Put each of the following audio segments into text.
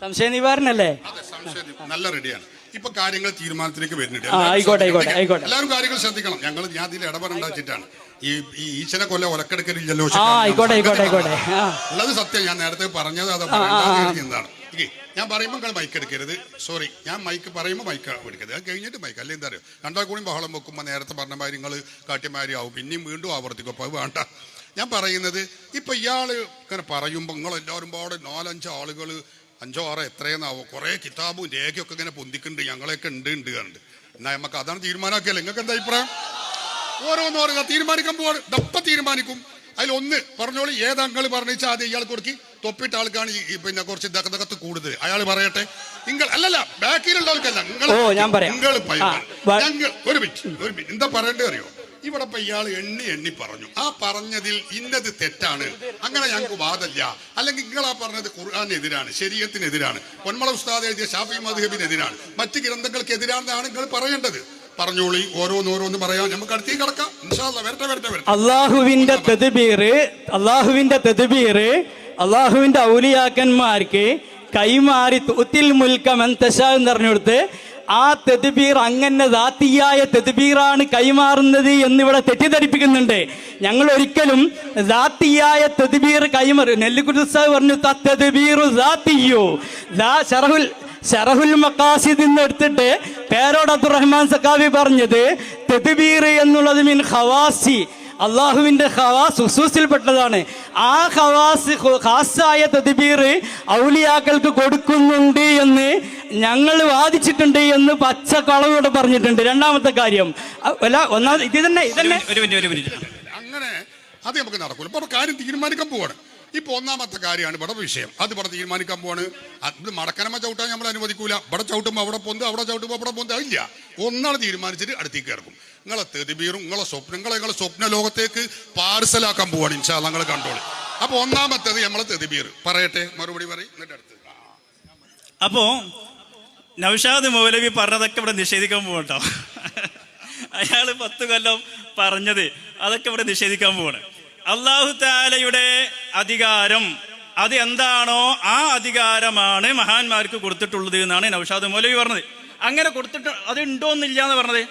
സംശയ. നിവാരണല്ലേ നല്ല റെഡിയാണ്. ഇപ്പൊ കാര്യങ്ങൾ തീരുമാനത്തിലേക്ക് വരുന്നുണ്ട്. ആയിക്കോട്ടെ, ആയിക്കോട്ടെ, ആയിക്കോട്ടെ. എല്ലാവരും കാര്യങ്ങൾ ശ്രദ്ധിക്കണം. ഞങ്ങൾ ഞാൻ ഇതിൽ ഇടപെടുണ്ടാച്ചിട്ടാണ് ഈ ഈ ഈച്ചനെ കൊല്ല ഒലക്കെടുക്കലില്ലല്ലോ ആയിക്കോട്ടെ ആയിക്കോട്ടെ ഉള്ളത് സത്യം. ഞാൻ നേരത്തെ പറഞ്ഞത് അത്. എന്താണ്. ഞാൻ പറയുമ്പോൾ നിങ്ങൾ മൈക്ക് എടുക്കരുത്. സോറി ഞാൻ മൈക്ക് പറയുമ്പോൾ മൈക്ക് എടുക്കരുത്. അത് കഴിഞ്ഞിട്ട് മൈക്ക് അല്ലേ എന്താ അറിയോ? രണ്ടാൾ കൂടി ബഹളം വെക്കുമ്പോൾ നേരത്തെ പറഞ്ഞ മാതിരി നിങ്ങൾ കാട്ടിമാരി ആവും. പിന്നെയും വീണ്ടും ആവർത്തിക്കും. അപ്പോൾ അത് വേണ്ട. ഞാൻ പറയുന്നത് ഇപ്പൊ ഇയാൾ ഇങ്ങനെ പറയുമ്പോൾ നിങ്ങൾ എല്ലാവരും പാടെ നാലഞ്ച് ആളുകൾ അഞ്ചോ ആറോ എത്രയെന്നാവോ. കുറേ കിതാബും രേഖയൊക്കെ ഇങ്ങനെ പൊന്തിക്കുന്നുണ്ട്. ഞങ്ങളെയൊക്കെ ഉണ്ട് ഉണ്ട് കണ്ട്. എന്നാ നമുക്ക് അതാണ് തീരുമാനമാക്കിയല്ലേ? നിങ്ങൾക്ക് എന്താ അഭിപ്രായം? ഓരോന്ന് പറയുക തീരുമാനിക്കാൻ പോവാണ്. ദപ്പ തീരുമാനിക്കും. അതിൽ ഒന്ന് പറഞ്ഞോളൂ ഏതങ്ങൾ പറഞ്ഞാൽ ആദ്യം ഇയാൾ കൊടുക്കി. തൊപ്പിട്ട ആൾക്കാണ് ഈ- പിന്നെ കുറച്ച് ദക്കത്ത് കൂടുതൽ അയാൾ പറയട്ടെ. നിങ്ങൾ അല്ലല്ല ബാക്കിലുള്ളവർക്കല്ല നിങ്ങൾ. നിങ്ങൾ ഞങ്ങൾ ഒരു മിനിറ്റ് ഒരു മിനിറ്റ്. എന്താ പറയണ്ടേ അറിയോ? ഇവിടെ ഇപ്പൊ ഇയാൾ എണ്ണി എണ്ണി പറഞ്ഞു. ആ പറഞ്ഞതിൽ ഇന്നത് തെറ്റാണ്. അങ്ങനെ ഞങ്ങൾക്ക് വാദമില്ല. അല്ലെങ്കിൽ നിങ്ങൾ ആ പറഞ്ഞത് ഖുർആാനെതിരാണ് ശരീരത്തിനെതിരാണ് പൊന്മള ഉസ്താദ് എഴുതിയ ഷാഫി മധുഹബിനെതിരാണ് മറ്റ് ഗ്രന്ഥങ്ങൾക്കെതിരാണെന്നാണ് നിങ്ങൾ പറയേണ്ടത്. പറഞ്ഞോളി ഓരോന്നോരോന്ന് പറയാം. നമുക്ക് അടുത്തേക്ക് കിടക്കാം. വരട്ടെ വരട്ടെ അള്ളാഹുവിന്റെ അള്ളാഹുവിന്റെ അള്ളാഹുവിന്റെ ഔലിയാക്കന്മാർക്ക് കൈമാറി തൂത്തിൽ മുൽക്കം എന്ന് എന്ന് പറഞ്ഞെടുത്ത് ആ തെതുബീർ അങ്ങനെ ദാത്തിയായ തെതുബീറാണ് കൈമാറുന്നത് എന്നിവിടെ തെറ്റിദ്ധരിപ്പിക്കുന്നുണ്ട്. ഞങ്ങൾ ഒരിക്കലും ദാത്തിയായ തെതുബീർ കൈമാറും. നെല്ലിക്കുരുസാവ് പറഞ്ഞു തെതുബീറു ദാത്തിയോ ഷറഹുൽ ഷറഹുൽ മക്കാസിദ് എന്ന് എടുത്തിട്ട് പേരോട് അബ്ദുറഹ്മാൻ സക്കാവി പറഞ്ഞത് തെതുബീർ എന്നുള്ളത് മീൻ ഖവാസി. അള്ളാഹുവിന്റെ ഖവാസ് ഉസൂസിൽപ്പെട്ടതാണ് ആ ഖവാസ് ഹാസായ ഖാസായ തദ്ബീർ ഔലിയാക്കൾക്ക് കൊടുക്കുന്നുണ്ട് എന്ന് ഞങ്ങൾ വാദിച്ചിട്ടുണ്ട് എന്ന് പച്ച കളവോടെ പറഞ്ഞിട്ടുണ്ട്. രണ്ടാമത്തെ കാര്യം അല്ല ഒന്നാമത് ഇത് തന്നെ ഇത് തന്നെ. ഒരു മിനിറ്റ് ഒരു മിനിറ്റ് അങ്ങനെ അത് നമുക്ക് നടക്കൂല. ഇപ്പൊ കാര്യം തീരുമാനിക്കാൻ പോവാണ്. ഇപ്പൊ ഒന്നാമത്തെ കാര്യമാണ് ഇവിടെ വിഷയം. അത് ഇവിടെ തീരുമാനിക്കാൻ പോവാണ്. അത് മടക്കനമ്മ ചവിട്ടാൻ നമ്മൾ അനുവദിക്കൂല. ഇവിടെ ചവിട്ടുമ്പോൾ അവിടെ പൊന്ത് അവിടെ ചവിട്ടുമ്പോൾ അവിടെ പൊന്ത്. ഇല്ല ഒന്നാണ് തീരുമാനിച്ചിട്ട് അടുത്തേക്ക് ഇറക്കും നിങ്ങളെ തെതിബീറും നിങ്ങളെ സ്വപ്നങ്ങളെ നിങ്ങളെ സ്വപ്ന ലോകത്തേക്ക് പാർസലാക്കാൻ പോവാണ്. ഇൻഷാ നിങ്ങൾ കണ്ടോളി. അപ്പൊ ഒന്നാമത്തേത് നമ്മളെ തെതിബീർ പറയട്ടെ മറുപടി പറയും. എന്നിട്ട് അടുത്ത്. അപ്പോ നൗഷാദ് മൗലവി പറഞ്ഞതൊക്കെ ഇവിടെ നിഷേധിക്കാൻ പോകട്ടോ അയാൾ പത്ത് കൊല്ലം പറഞ്ഞത് അതൊക്കെ ഇവിടെ നിഷേധിക്കാൻ പോവാണ്. അള്ളാഹു താലയുടെ അധികാരം അത് എന്താണോ ആ അധികാരമാണ് മഹാന്മാർക്ക് കൊടുത്തിട്ടുള്ളത് എന്നാണ് നൌഷാദ് മൗലവി പറഞ്ഞത്. അങ്ങനെ കൊടുത്തിട്ട് അത് ഉണ്ടോ എന്നില്ല എന്ന് പറഞ്ഞത്?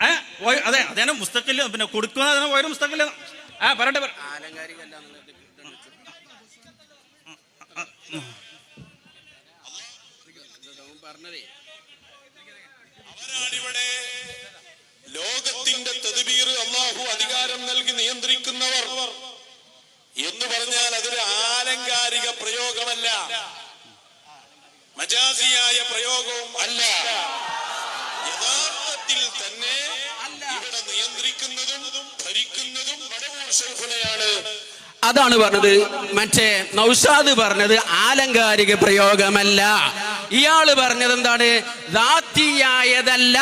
ഏഹ് അതെ അതേ മുസ്തഖിൽ പിന്നെ കൊടുക്കുന്ന ഓരോ മുസ്തഖിൽ ആ പറയട്ടെ പറ- അവരാണിവിടെ ലോകത്തിന്റെ തദ്ബീർ അള്ളാഹു അധികാരം നൽകി നിയന്ത്രിക്കുന്നവർ എന്ന് പറഞ്ഞാൽ അതൊരു ആലങ്കാരിക പ്രയോഗമല്ല. മജാസിയായ പ്രയോഗവും അല്ല. യഥാർത്ഥത്തിൽ തന്നെ ഇവിടെ നിയന്ത്രിക്കുന്നതും ഭരിക്കുന്നതും വടവൂർ അതാണ് പറഞ്ഞത്. മറ്റേ നൗഷാദ് പറഞ്ഞത് ആലങ്കാരിക പ്രയോഗമല്ല. ഇയാൾ പറഞ്ഞത് എന്താണ് ദാത്തിയായതല്ല.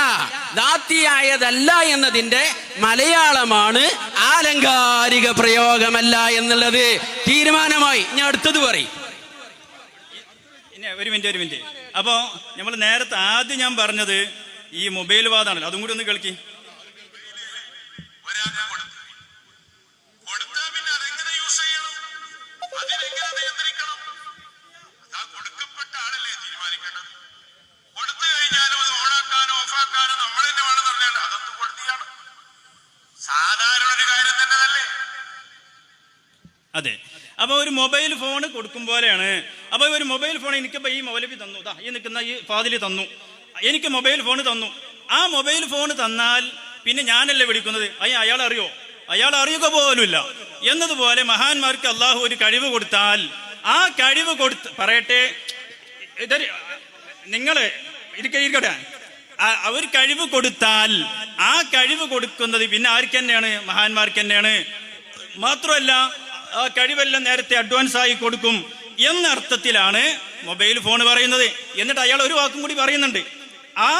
ദാത്തിയായതല്ല എന്നതിന്റെ മലയാളമാണ് ആലങ്കാരിക പ്രയോഗമല്ല എന്നുള്ളത്. തീരുമാനമായി. ഞാൻ അടുത്തത് പറയും. ഒരു മിനിറ്റ് ഒരു മിനിറ്റ്. അപ്പോ നമ്മൾ നേരത്തെ ആദ്യം ഞാൻ പറഞ്ഞത് ഈ മൊബൈൽ വാദാണല്ലോ. അതും കൂടി ഒന്ന് കേൾക്കി. അതെ. അപ്പൊ ഒരു മൊബൈൽ ഫോൺ കൊടുക്കും പോലെയാണ് അപ്പൊ ഒരു മൊബൈൽ ഫോൺ എനിക്കിപ്പോ ഈ മൗലവി തന്നു. ദാ ഈ നിൽക്കുന്ന ഈ ഫാദിലി തന്നു. എനിക്ക് മൊബൈൽ ഫോൺ തന്നു. ആ മൊബൈൽ ഫോൺ തന്നാൽ പിന്നെ ഞാനല്ലേ വിളിക്കുന്നത്? അയ്യ അയാൾ അറിയോ അയാൾ അറിയുക പോലുമില്ല. എന്നതുപോലെ മഹാന്മാർക്ക് അള്ളാഹു ഒരു കഴിവ് കൊടുത്താൽ ആ കഴിവ് കൊടുത്ത് പറയട്ടെ. ഇതൊരു ഇരിക്ക ഇരിക്കട്ടെ. അവർ കഴിവ് കൊടുത്താൽ ആ കഴിവ് കൊടുക്കുന്നത് പിന്നെ ആർക്ക് തന്നെയാണ് മഹാന്മാർക്ക് തന്നെയാണ് മാത്രമല്ല ആ കഴിവെല്ലാം നേരത്തെ അഡ്വാൻസ് ആയി കൊടുക്കും എന്ന അർത്ഥത്തിലാണ് മൊബൈൽ ഫോൺ പറയുന്നത്. എന്നിട്ട് അയാൾ ഒരു വാക്കും കൂടി പറയുന്നുണ്ട്. ആ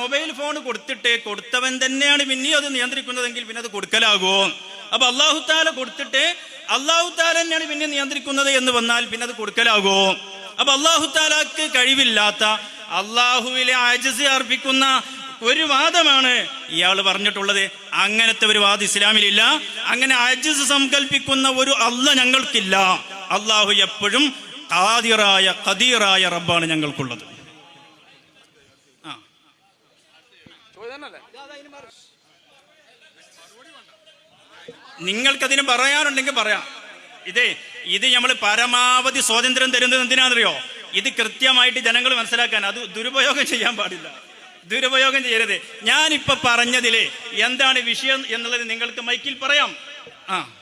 മൊബൈൽ ഫോൺ കൊടുത്തിട്ട് കൊടുത്തവൻ തന്നെയാണ് പിന്നെയും അത് നിയന്ത്രിക്കുന്നതെങ്കിൽ പിന്നെ അത് കൊടുക്കലാകുമോ? അപ്പൊ അള്ളാഹു താല കൊടുത്തിട്ട് അള്ളാഹു താല തന്നെയാണ് പിന്നെ നിയന്ത്രിക്കുന്നത് എന്ന് വന്നാൽ പിന്നെ അത് കൊടുക്കലാകുമോ? അപ്പൊ അള്ളാഹു താലാക്ക് കഴിവില്ലാത്ത അള്ളാഹുവിലെ ആജസ് അർപ്പിക്കുന്ന ഒരു വാദമാണ് ഇയാൾ പറഞ്ഞിട്ടുള്ളത്. അങ്ങനത്തെ ഒരു വാദം ഇസ്ലാമിലില്ല. അങ്ങനെ അജിസ് സങ്കല്പിക്കുന്ന ഒരു അല്ല ഞങ്ങൾക്കില്ല. അള്ളാഹു എപ്പോഴും കാതിറായ കദീറായ റബ്ബാണ് ഞങ്ങൾക്കുള്ളത്. നിങ്ങൾക്കതിന് പറയാനുണ്ടെങ്കിൽ പറയാം. ഇതേ ഇത് നമ്മൾ പരമാവധി സ്വാതന്ത്ര്യം തരുന്നത് എന്തിനാണെന്നറിയോ? ഇത് കൃത്യമായിട്ട് ജനങ്ങൾ മനസ്സിലാക്കാൻ. അത് ദുരുപയോഗം ചെയ്യാൻ പാടില്ല. ദുരുപയോഗം ചെയ്യരുത്. ഞാനിപ്പൊ പറഞ്ഞതിൽ എന്താണ് വിഷയം എന്നുള്ളത് നിങ്ങൾക്ക് മൈക്കിൽ പറയാം. ആ.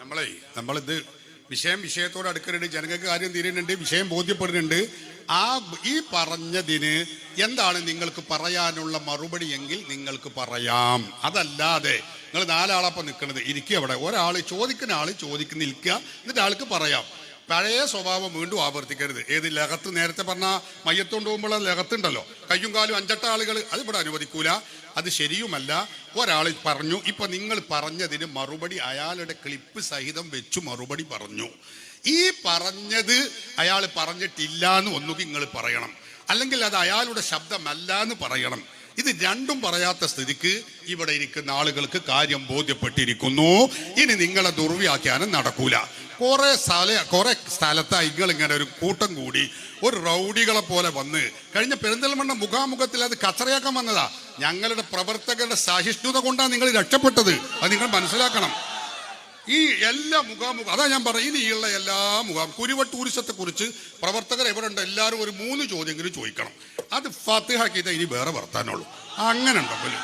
നമ്മളെ നമ്മളിത് വിഷയം വിഷയത്തോട് അടുക്കുന്നുണ്ട് ജനങ്ങൾക്ക് കാര്യം തീരുന്നുണ്ട് വിഷയം ബോധ്യപ്പെടുന്നുണ്ട്. ആ ഈ പറഞ്ഞതിന് എന്താണ് നിങ്ങൾക്ക് പറയാനുള്ള മറുപടി എങ്കിൽ നിങ്ങൾക്ക് പറയാം. അതല്ലാതെ നിങ്ങൾ നാലാളപ്പം നിൽക്കുന്നത് ഇരിക്കുക അവിടെ. ഒരാൾ ചോദിക്കുന്ന ആൾ ചോദിക്കുന്ന നിൽക്കുക. എന്നിട്ട് ആൾക്ക് പറയാം. പഴയ സ്വഭാവം വീണ്ടും ആവർത്തിക്കരുത്. ഏത് ലകത്ത് നേരത്തെ പറഞ്ഞ മയ്യത്തോണ്ട് പോകുമ്പോൾ ലകത്തുണ്ടല്ലോ കയ്യും കാലും അഞ്ചെട്ട ആളുകൾ അത് ഇവിടെ അനുവദിക്കൂല. അത് ശരിയുമല്ല. ഒരാൾ പറഞ്ഞു ഇപ്പൊ നിങ്ങൾ പറഞ്ഞതിന് മറുപടി അയാളുടെ ക്ലിപ്പ് സഹിതം വെച്ചു മറുപടി പറഞ്ഞു. ഈ പറഞ്ഞത് അയാൾ പറഞ്ഞിട്ടില്ല എന്ന് ഒന്നുകിൽ നിങ്ങൾ പറയണം. അല്ലെങ്കിൽ അത് അയാളുടെ ശബ്ദമല്ല എന്ന് പറയണം. ഇത് രണ്ടും പറയാത്ത സ്ഥിതിക്ക് ഇവിടെ ഇരിക്കുന്ന ആളുകൾക്ക് കാര്യം ബോധ്യപ്പെട്ടിരിക്കുന്നു. ഇനി നിങ്ങളെ ദുർവ്യാഖ്യാനം നടക്കൂല. കുറെ സ്ഥല കുറെ സ്ഥലത്ത് നിങ്ങൾ ഇങ്ങനെ ഒരു കൂട്ടം കൂടി ഒരു റൗഡികളെ പോലെ വന്ന് കഴിഞ്ഞ പെരിന്തൽമണ്ണ മുഖാമുഖത്തിൽ അത് കച്ചറയാക്കാൻ വന്നതാ. ഞങ്ങളുടെ പ്രവർത്തകരുടെ സഹിഷ്ണുത കൊണ്ടാണ് നിങ്ങൾ രക്ഷപ്പെട്ടത്. അത് നിങ്ങൾ മനസ്സിലാക്കണം. ഈ എല്ലാ മുഖാമുഖം അതാ ഞാൻ പറയും ഇനിയുള്ള എല്ലാ മുഖാം കുരുവ ടൂറിസത്തെ കുറിച്ച് പ്രവർത്തകർ എവിടെ ഉണ്ട് എല്ലാവരും ഒരു മൂന്ന് ചോദ്യമെങ്കിലും ചോദിക്കണം. അത് ഫത്തിഹാക്കിയിട്ട് ഇനി വേറെ വർത്താനുള്ളൂ അങ്ങനെ ഉണ്ടല്ലോ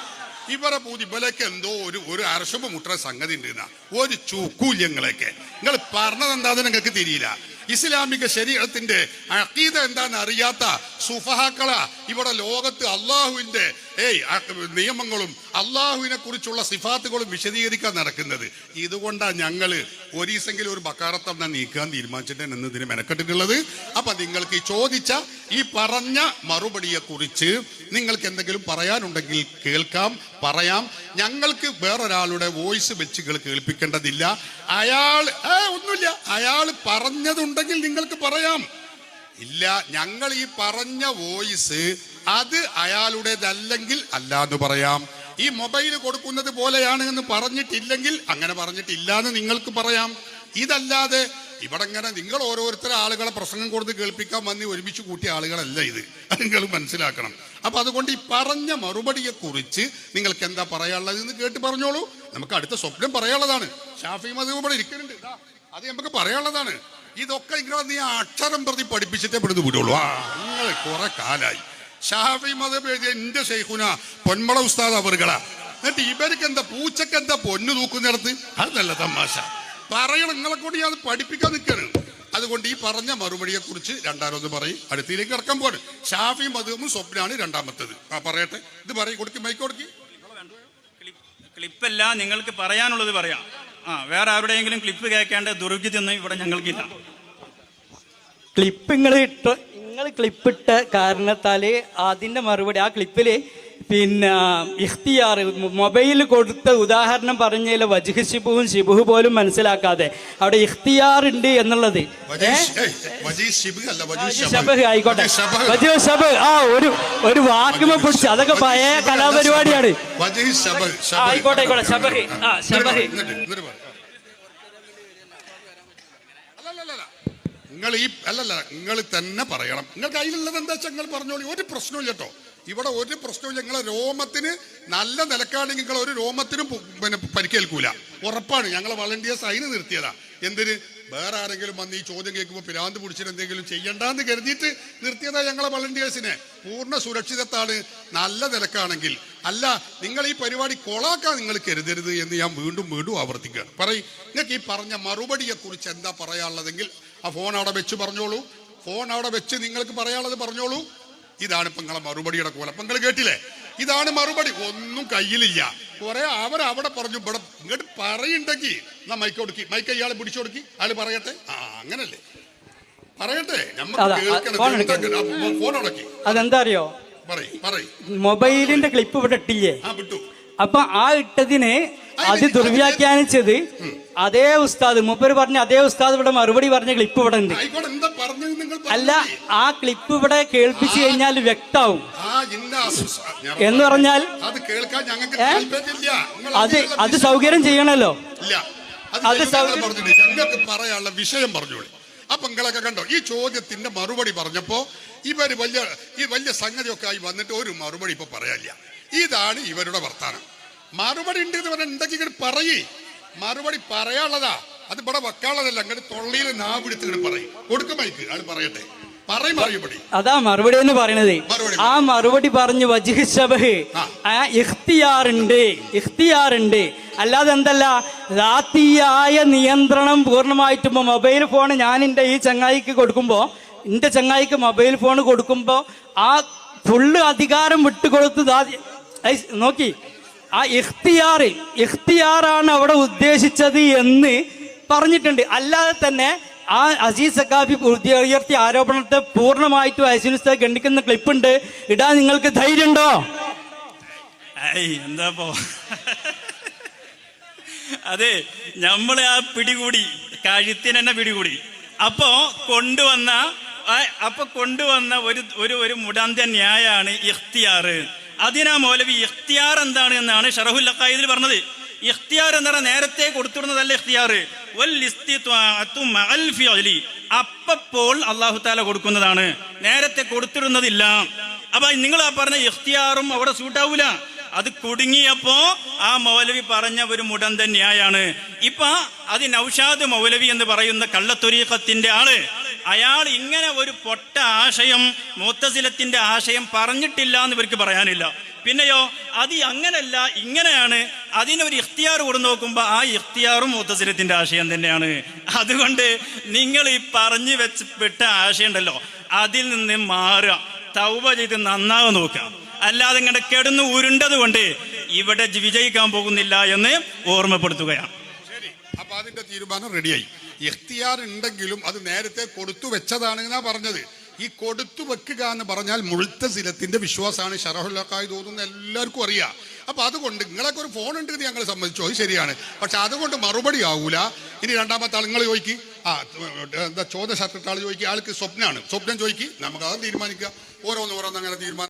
ഇവരെ പൂതി ഇവലൊക്കെ എന്തോ ഒരു ഒരു അരശമ്പ് മുട്ട സംഗതി ഉണ്ട് ഒരു ചുക്കൂല്യങ്ങളൊക്കെ. നിങ്ങൾ പറഞ്ഞത് എന്താന്ന് നിങ്ങൾക്ക് തിരിയില്ല. ഇസ്ലാമിക ശരീരത്തിന്റെ അക്കീത എന്താന്ന് അറിയാത്ത സുഫഹാക്കള ഇവിടെ ലോകത്ത് അള്ളാഹുവിന്റെ ഏയ് നിയമങ്ങളും അള്ളാഹുവിനെ കുറിച്ചുള്ള സിഫാത്തുകളും വിശദീകരിക്കാൻ നടക്കുന്നത്. ഇതുകൊണ്ടാണ് ഞങ്ങൾ ഒരീസെങ്കിലും ഒരു ബക്കാറത്തം നീക്കാൻ തീരുമാനിച്ചിട്ടുണ്ട് എന്നതിന് മെനക്കെട്ടിട്ടുള്ളത്. അപ്പൊ നിങ്ങൾക്ക് ഈ ചോദിച്ച ഈ പറഞ്ഞ മറുപടിയെ കുറിച്ച് നിങ്ങൾക്ക് എന്തെങ്കിലും പറയാനുണ്ടെങ്കിൽ കേൾക്കാം പറയാം. ഞങ്ങൾക്ക് വേറൊരാളുടെ വോയിസ് വെച്ച് കേൾ- കേൾപ്പിക്കേണ്ടതില്ല. അയാൾ ഒന്നുമില്ല. അയാൾ പറഞ്ഞതുണ്ടെങ്കിൽ നിങ്ങൾക്ക് പറയാം. ഇല്ല ഞങ്ങൾ ഈ പറഞ്ഞ വോയിസ് അത് അയാളുടേതല്ലെങ്കിൽ അല്ല എന്ന് പറയാം. ഈ മൊബൈൽ കൊടുക്കുന്നത് പോലെയാണ് എന്ന് പറഞ്ഞിട്ടില്ലെങ്കിൽ അങ്ങനെ പറഞ്ഞിട്ടില്ല എന്ന് നിങ്ങൾക്ക് പറയാം. ഇതല്ലാതെ ഇവിടെ ഇങ്ങനെ നിങ്ങൾ ഓരോരുത്തർ ആളുകളെ പ്രസംഗം കൊടുത്ത് കേൾപ്പിക്കാൻ വന്ന് ഒരുമിച്ച് കൂട്ടിയ ആളുകളല്ല ഇത്. നിങ്ങൾ മനസ്സിലാക്കണം. അപ്പൊ അതുകൊണ്ട് ഈ പറഞ്ഞ മറുപടിയെ കുറിച്ച് നിങ്ങൾക്ക് എന്താ പറയാനുള്ളത് എന്ന് കേട്ട് പറഞ്ഞോളൂ. നമുക്ക് അടുത്ത സ്വപ്നം പറയാനുള്ളതാണ്. ഷാഫി മതി ഇവിടെ ഇരിക്കുന്നുണ്ട്. അത് നമുക്ക് പറയാനുള്ളതാണ്. ഇതൊക്കെ ഇങ്ങനെ നീ അക്ഷരം പ്രതി പഠിപ്പിച്ചിട്ടേ പെടുന്ന് വിടുള്ളൂ. ആ കുറെ കാലായി. ഷാഫി മതം എഴുതിയ എന്റെ ഷെയ്ഖുന പൊന്മള ഉസ്താദ് അവറുകളാ. എന്നിട്ട് ഇവർക്ക് എന്താ പൂച്ചക്ക് എന്താ പൊന്നു തൂക്കുന്നിടത്ത്? അത് നല്ല തമാശ. പറയണം നിങ്ങളെ ഞാൻ അത് പഠിപ്പിക്കാൻ നിൽക്കാണ് അതുകൊണ്ട് ഈ പറഞ്ഞ മറുപടിയെ കുറിച്ച് രണ്ടാമത് പറയും. അടുത്തിലേക്ക് ഇറക്കാൻ പോണ് ഷാഫി മതവും സ്വപ്നാണ് രണ്ടാമത്തത്. ആ പറയട്ടെ. ഇത് പറയും കൊടുക്കി മൈക്ക് കൊടുക്കി. ക്ലിപ്പല്ല നിങ്ങൾക്ക് പറയാനുള്ളത് പറയാം. ആ വേറെ ആരുടെയെങ്കിലും ക്ലിപ്പ് കേൾക്കേണ്ട ദുർഗതിയൊന്നും ഇവിടെ ഞങ്ങൾക്കില്ല. ക്ലിപ്പ് നിങ്ങൾ ഇട്ട് നിങ്ങൾ ക്ലിപ്പ് ഇട്ട കാരണത്താൽ അതിന്റെ മറുപടി ആ ക്ലിപ്പിൽ പിന്നെ ഇഖ്തിയാർ മൊബൈൽ കൊടുത്ത ഉദാഹരണം പറഞ്ഞതിൽ വജുഹ് ഷിബുവും ഷിബുഹ് പോലും മനസ്സിലാക്കാതെ. അവിടെ ഇഖ്തിയാർ ഉണ്ട് എന്നുള്ളത്. ശബഹ്. ആയിക്കോട്ടെ. ശബഹ്. ആ ഒരു ഒരു വാക്കുമ പിടിച്ച് അതൊക്കെ പഴയ കലാപരിപാടിയാണ്. ശബഹ്, ശബഹ്. ആയിക്കോട്ടെ ആയിക്കോട്ടെ. ശബഹ്. ആ ശബഹ്. നിങ്ങൾ ഈ അല്ലല്ല നിങ്ങൾ തന്നെ പറയണം. നിങ്ങൾ കയ്യിലുള്ളത് എന്താ വെച്ചാൽ നിങ്ങൾ പറഞ്ഞോളി. ഒരു പ്രശ്നവും കേട്ടോ. ഇവിടെ ഒരു പ്രശ്നവും ഞങ്ങളെ രോമത്തിന് നല്ല നിലക്കാണെങ്കിൽ നിങ്ങൾ ഒരു രോമത്തിനും പിന്നെ പരിക്കേൽക്കൂല. ഉറപ്പാണ്. ഞങ്ങൾ വളണ്ടിയേഴ്സ് അതിന് നിർത്തിയതാ. എന്തിന്? വേറെ ആരെങ്കിലും വന്ന് ഈ ചോദ്യം കേൾക്കുമ്പോൾ പിരാന്ത് പിടിച്ചിട്ട് എന്തെങ്കിലും ചെയ്യണ്ടെന്ന് കരുതിയിട്ട് നിർത്തിയതാ ഞങ്ങളെ വളണ്ടിയേഴ്സിനെ പൂർണ സുരക്ഷിതത്താണ്. നല്ല നിലക്കാണെങ്കിൽ. അല്ല നിങ്ങൾ ഈ പരിപാടി കൊളാക്കാൻ നിങ്ങൾ കരുതരുത് എന്ന് ഞാൻ വീണ്ടും വീണ്ടും ആവർത്തിക്കുകയാണ്. പറയും. നിങ്ങൾക്ക് ഈ പറഞ്ഞ മറുപടിയെക്കുറിച്ച് എന്താ പറയാനുള്ളതെങ്കിൽ ആ ഫോൺ അവിടെ വെച്ച് പറഞ്ഞോളൂ. ഫോൺ അവിടെ വെച്ച് നിങ്ങൾക്ക് പറയാനുള്ളത് പറഞ്ഞോളൂ. ഇതാണ് ഇപ്പൊ നിങ്ങളെ മറുപടിയുടെ കോലം. അപ്പൊ നിങ്ങൾ കേട്ടില്ലേ? ഇതാണ് മറുപടി. ഒന്നും കയ്യിലില്ല. കുറെ അവർ അവിടെ പറഞ്ഞു ഇവിടെ ഇങ്ങോട്ട് പറയുണ്ടെങ്കിൽ എന്നാ മൈക്ക് കൊടുക്കി. മൈക്ക് ഇയാളെ പിടിച്ചു കൊടുക്കി. അയാൾ പറയട്ടെ. ആ അങ്ങനല്ലേ. പറയട്ടെ. ഫോൺ ഉടക്കി അതെന്താ അറിയോ മൊബൈലിന്റെ ക്ലിപ്പ് ഇവിടെ ഇട്ടില്ലേ? അപ്പൊ ആ ഇട്ടതിന് അത് ദുർവ്യാഖ്യാനിച്ചത് അതേ ഉസ്താദ് മൂപ്പര് പറഞ്ഞ അതേ ഉസ്താദ് ഇവിടെ മറുപടി പറഞ്ഞ ക്ലിപ്പ് ഇവിടെ ഉണ്ട്. അല്ല ആ ക്ലിപ്പ് ഇവിടെ കേൾപ്പിച്ചു കഴിഞ്ഞാൽ വ്യക്താവും. ഞാൻ എന്ന് പറഞ്ഞാൽ അത്? അത് സൗകര്യം ചെയ്യണല്ലോ. അത് പറയാനുള്ള വിഷയം പറഞ്ഞോളി അപ്പൊ നിങ്ങളൊക്കെ കണ്ടോ? ഈ ചോദ്യത്തിന്റെ മറുപടി പറഞ്ഞപ്പോ ഇവർ വലിയ ഈ വലിയ സംഗതിയൊക്കെ ആയി വന്നിട്ട് ഒരു മറുപടി ഇപ്പൊ പറയാനില്ല. ഇതാണ് ഇവരുടെ വർത്താനം. മറുപടി ഉണ്ട് എന്ന് പറഞ്ഞാൽ എന്തൊക്കെ ഇങ്ങനെ പറയേ? മറുപടി പറയാനുള്ളതാ. അത് ഇവിടെ വെക്കാനുള്ളതല്ല അങ്ങനെ തൊള്ളിയിൽ നാവിടുത്ത് ഇങ്ങനെ പറയും. കൊടുക്കുമായിക്ക് അത് പറയട്ടെ. അതാ മറുപടി എന്ന് പറയണത്. ആ മറുപടി പറഞ്ഞു വജിഹ് ഷബഹ് ആ. ആ ഇഖ്തിയാറുണ്ട് ഇഖ്തിയാറുണ്ട്. അല്ലാതെ എന്തല്ല റാത്തിയായ നിയന്ത്രണം പൂർണമായിട്ടും മൊബൈൽ ഫോൺ ഞാൻ എന്റെ ഈ ചങ്ങായിക്ക് കൊടുക്കുമ്പോൾ എന്റെ ചങ്ങായിക്ക് മൊബൈൽ ഫോൺ കൊടുക്കുമ്പോൾ ആ ഫുള്ള് അധികാരം വിട്ടുകൊടുത്ത് നോക്കി. ആ ഇഖ്തിയാറിൽ ഇഖ്തിയാറാണ് അവിടെ ഉദ്ദേശിച്ചത് എന്ന് പറഞ്ഞിട്ടുണ്ട്. അല്ലാതെ തന്നെ ആ അസീസ് സക്കാഫി ഉയർത്തിയ ആരോപണത്തെ പൂർണമായിട്ടും അസീസ് ഖണ്ഡിക്കുന്ന ക്ലിപ്പുണ്ട്. ഇടാൻ നിങ്ങൾക്ക് ധൈര്യമുണ്ടോ? എന്താപ്പോ അതെ നമ്മളെ ആ പിടികൂടി കഴുത്തിന് തന്നെ പിടികൂടി. അപ്പോ കൊണ്ടുവന്ന അപ്പൊ കൊണ്ടുവന്ന ഒരു ഒരു ഒരു മുടാന്ത ന്യായാണ് ഇഖ്തിയാർ അതിനാ മൗലവി ഇഖ്തിയാർ എന്താണ് എന്നാണ് ഷറഹുൽ അക്കായതിൽ പറഞ്ഞത്. ഇഖ്തിയാർ പറഞ്ഞാൽ നേരത്തെ കൊടുത്തിടുന്നതല്ല ഇഖ്തിയാർ. അപ്പപ്പോൾ അള്ളാഹു താല കൊടുക്കുന്നതാണ്. നേരത്തെ കൊടുത്തിടുന്നതില്ല അപ്പൊ നിങ്ങൾ ആ പറഞ്ഞ ഇഖ്തിയാറും അവിടെ സൂട്ടാവൂല. അത് കുടുങ്ങിയപ്പോ ആ മൗലവി പറഞ്ഞ ഒരു മുടൻ ന്യായാണ്. ഇപ്പൊ അത് നൌഷാദ് മൗലവി എന്ന് പറയുന്ന കള്ളത്തൊരീക്കത്തിന്റെ ആൾ. അയാൾ ഇങ്ങനെ ഒരു പൊട്ട ആശയം മൂത്തസിലത്തിന്റെ ആശയം പറഞ്ഞിട്ടില്ല എന്ന് ഇവർക്ക് പറയാനില്ല. പിന്നെയോ അത് അങ്ങനല്ല ഇങ്ങനെയാണ്. അതിനൊരു ഇഖ്തിയാർ കൊടു നോക്കുമ്പോൾ ആ ഇഖ്തിയാറും മൂത്തസിലത്തിന്റെ ആശയം തന്നെയാണ്. അതുകൊണ്ട് നിങ്ങൾ ഈ പറഞ്ഞു വെച്ച് വിട്ട ആശയം ഉണ്ടല്ലോ അതിൽ നിന്ന് മാറുക തൗബ ചെയ്ത് നന്നാവ് നോക്കാം അല്ലാതെ ഇങ്ങനെ കെടുന്ന് ഉരുണ്ടത് കൊണ്ട് ഇവിടെ വിജയിക്കാൻ പോകുന്നില്ല എന്ന് ഓർമ്മപ്പെടുത്തുകയാണ്. അപ്പൊ അതിന്റെ തീരുമാനം റെഡിയായി. എഖ്തിയാർ ഉണ്ടെങ്കിലും അത് നേരത്തെ കൊടുത്തു വെച്ചതാണ് എന്നാ പറഞ്ഞത്. ഈ കൊടുത്തു വെക്കുക എന്ന് പറഞ്ഞാൽ മുഴുത്തസിലത്തിന്റെ വിശ്വാസമാണ്. ഷറഹുല്ലക്കായി തോന്നുന്ന എല്ലാവർക്കും അറിയാം. അപ്പൊ അതുകൊണ്ട് നിങ്ങളൊക്കെ ഒരു ഫോൺ ഉണ്ട് ഞങ്ങൾ സമ്മതിച്ചു. അത് ശരിയാണ്. പക്ഷെ അതുകൊണ്ട് മറുപടി ആവൂല. ഇനി രണ്ടാമത്തെ ആൾ നിങ്ങൾ ചോദിക്ക്. ആ എന്താ ചോദ്യ ശാസ്ത്രത്തെ ആൾ ചോദിക്കുക ആൾക്ക് സ്വപ്നമാണ് സ്വപ്നം ചോദിക്ക്. നമുക്ക് അത് തീരുമാനിക്കുക ഓരോന്ന് ഓരോന്ന് അങ്ങനെ തീരുമാനം.